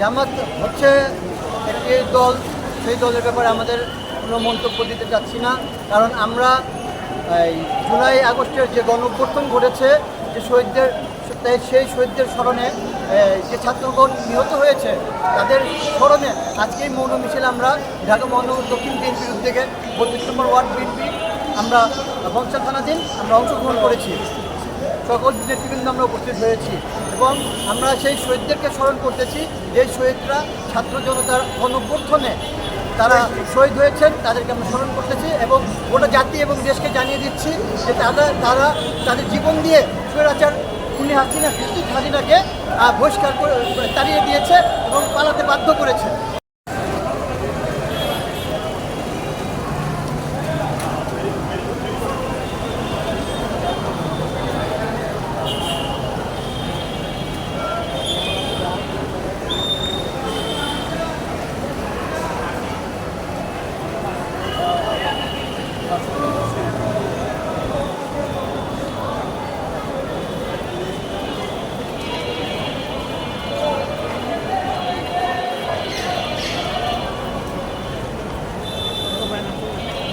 জামাত হচ্ছে একটি দল, সেই দলের ব্যাপারে আমাদের কোনো মন্তব্য দিতে চাচ্ছি না। কারণ আমরা এই জুলাই আগস্টের যে গণঅভ্যর্থন ঘটেছে, যে শহীদদের, তাই সেই শহীদদের স্মরণে যে ছাত্রগণ নিহত হয়েছে, তাদের স্মরণে আজকে এই মৌন মিছিল আমরা ঢাকা মহানগর দক্ষিণ বিএনপির উদ্যোগে বত্রিশ নম্বর ওয়ার্ড বিএনপি আমরা বংশা থানাধীন আমরা অংশগ্রহণ করেছি। সকল নেতৃবৃন্দ আমরা উপস্থিত হয়েছি এবং আমরা সেই শহীদদেরকে স্মরণ করতেছি, যে শহীদরা ছাত্র জনতার গণঅভ্যর্থনে তারা শহীদ হয়েছেন, তাদেরকে আমরা স্মরণ করতেছি এবং গোটা জাতি এবং দেশকে জানিয়ে দিচ্ছি যে তারা তারা তাদের জীবন দিয়ে স্বৈরাচার খুনি হাসিনা হাসিনাকে বহিষ্কার করে, তাড়িয়ে দিয়েছে এবং পালাতে বাধ্য করেছে।